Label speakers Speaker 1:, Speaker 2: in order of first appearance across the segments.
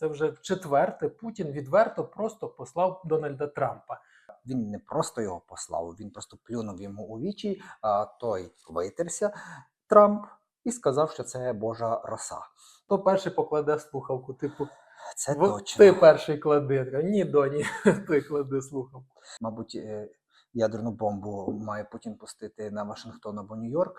Speaker 1: Це вже в четверте Путін відверто просто послав Дональда Трампа.
Speaker 2: Він не просто його послав, він просто плюнув йому у вічі, а той витерся Трамп і сказав, що це Божа роса.
Speaker 1: Хто перший покладе слухавку? Типу,
Speaker 2: Це
Speaker 1: «Во-
Speaker 2: точно.
Speaker 1: ти перший клади. Ні, доні, ти клади слухавку.
Speaker 2: Мабуть, е, ядерну бомбу має Путін пустити на Вашингтон або Нью-Йорк.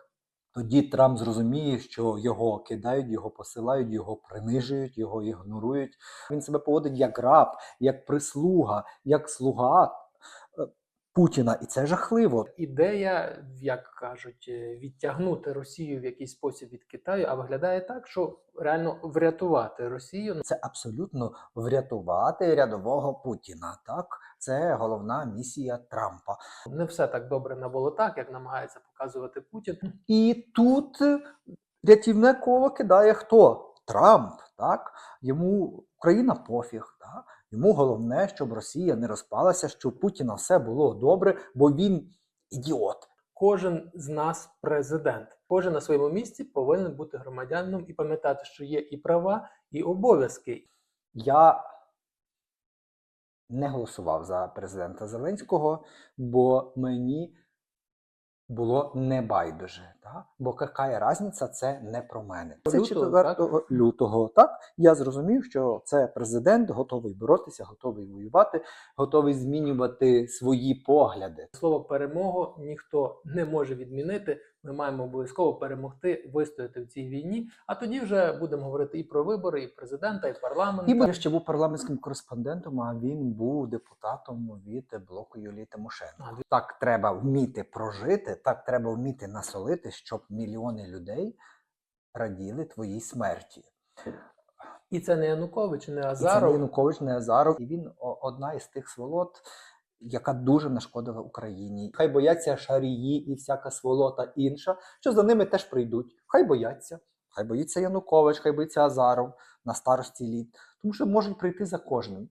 Speaker 2: Тоді Трамп зрозуміє, що його кидають, його посилають, його принижують, його ігнорують. Він себе поводить як раб, як прислуга, як слуга е, Путіна, і це жахливо.
Speaker 1: Ідея, як кажуть, е, відтягнути Росію в якийсь спосіб від Китаю, а виглядає так, що реально врятувати Росію.
Speaker 2: Це абсолютно врятувати рядового Путіна. Так, це головна місія Трампа.
Speaker 1: Не все так добре на волотах, як намагається показувати Путін.
Speaker 2: І тут рятівне коло кидає хто? Трамп, так? Йому Україна пофіг, так? Йому головне, щоб Росія не розпалася, щоб Путіна все було добре, бо він ідіот.
Speaker 1: Кожен з нас президент. Кожен на своєму місці повинен бути громадянином і пам'ятати, що є і права, і обов'язки.
Speaker 2: Я не голосував за президента Зеленського, бо мені було не байдуже. Так? Бо яка різниця, це не про мене. Це
Speaker 1: Лютого,
Speaker 2: 4 лютого. Так я зрозумів, що це президент готовий боротися, готовий воювати, готовий змінювати свої погляди.
Speaker 1: Слово перемогу ніхто не може відмінити. Ми маємо обов'язково перемогти, вистояти в цій війні. А тоді вже будемо говорити і про вибори, і президента, і парламент.
Speaker 2: І я ще був парламентським кореспондентом, а він був депутатом від блоку Юлії Тимошенко.
Speaker 1: А,
Speaker 2: Так треба вміти прожити, так треба вміти насолити, щоб мільйони людей раділи твоїй смерті.
Speaker 1: І це не Янукович, не
Speaker 2: І це не Янукович, не Азаров. І він одна із тих сволот, яка дуже нашкодила Україні. Хай бояться шарії і всяка сволота інша, що за ними теж прийдуть. Хай бояться. Хай боїться Янукович, хай боїться Азаров на старості літ, тому що можуть прийти за кожним.